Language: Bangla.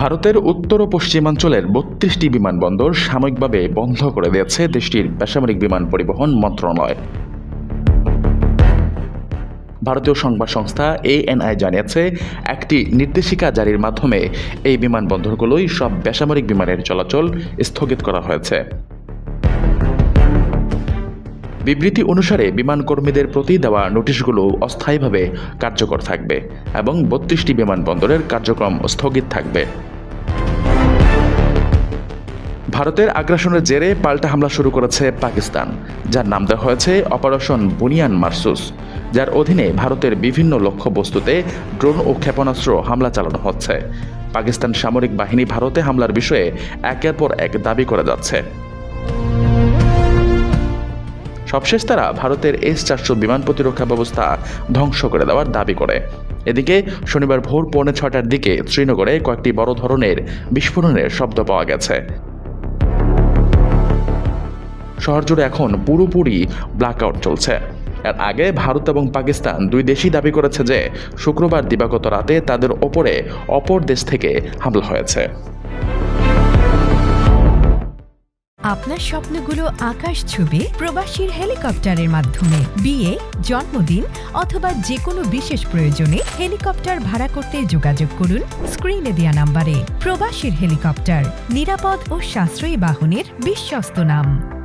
ভারতের উত্তর ও পশ্চিমাঞ্চলের বত্রিশটি বিমানবন্দর সাময়িকভাবে বন্ধ করে দিয়েছে দেশটির বেসামরিক বিমান পরিবহন মন্ত্রণালয়। ভারতীয় সংবাদ সংস্থা এএনআই জানিয়েছে, একটি নির্দেশিকা জারির মাধ্যমে এই বিমানবন্দরগুলোই সব বেসামরিক বিমানের চলাচল স্থগিত করা হয়েছে। বিবৃতি অনুসারে বিমান কর্মীদের প্রতি দেওয়া নোটিশগুলো অস্থায়ীভাবে কার্যকর থাকবে এবং বত্রিশটি বিমানবন্দরের কার্যক্রম স্থগিত থাকবে। ভারতের আগ্রাসনের জেরে পাল্টা হামলা শুরু করেছে পাকিস্তান, যার নাম দেওয়া হয়েছে অপারেশন বুনিয়ান মার্সুস, যার অধীনে ভারতের বিভিন্ন লক্ষ্যবস্তুতে ড্রোন ও ক্ষেপণাস্ত্র হামলা চালানো হচ্ছে। পাকিস্তান সামরিক বাহিনী ভারতে হামলার বিষয়ে একের পর এক দাবি করে যাচ্ছে। সবশেষ তারা ভারতের এস চারশো বিমান প্রতিরক্ষা ব্যবস্থা ধ্বংস করে দেওয়ার দাবি করে। এদিকে শনিবার ভোর পৌনে ছটার দিকে শ্রীনগরে কয়েকটি বড় ধরনের বিস্ফোরণের শব্দ পাওয়া গেছে। শহর জুড়ে এখন পুরোপুরি ব্ল্যাকআউট চলছে। এর আগে ভারত এবং পাকিস্তান দুই দেশই দাবি করেছে যে শুক্রবার দিবাগত রাতে তাদের ওপরে অপর দেশ থেকে হামলা হয়েছে। আপনার স্বপ্নগুলো আকাশ ছুবে প্রবাসীর হেলিকপ্টারের মাধ্যমে। বিয়ে, জন্মদিন অথবা যে কোনো বিশেষ প্রয়োজনে হেলিকপ্টার ভাড়া করতে যোগাযোগ করুন স্ক্রিনে দেওয়া নাম্বারে। প্রবাসীর হেলিকপ্টার, নিরাপদ ও সাশ্রয়ী বাহনের বিশ্বস্ত নাম।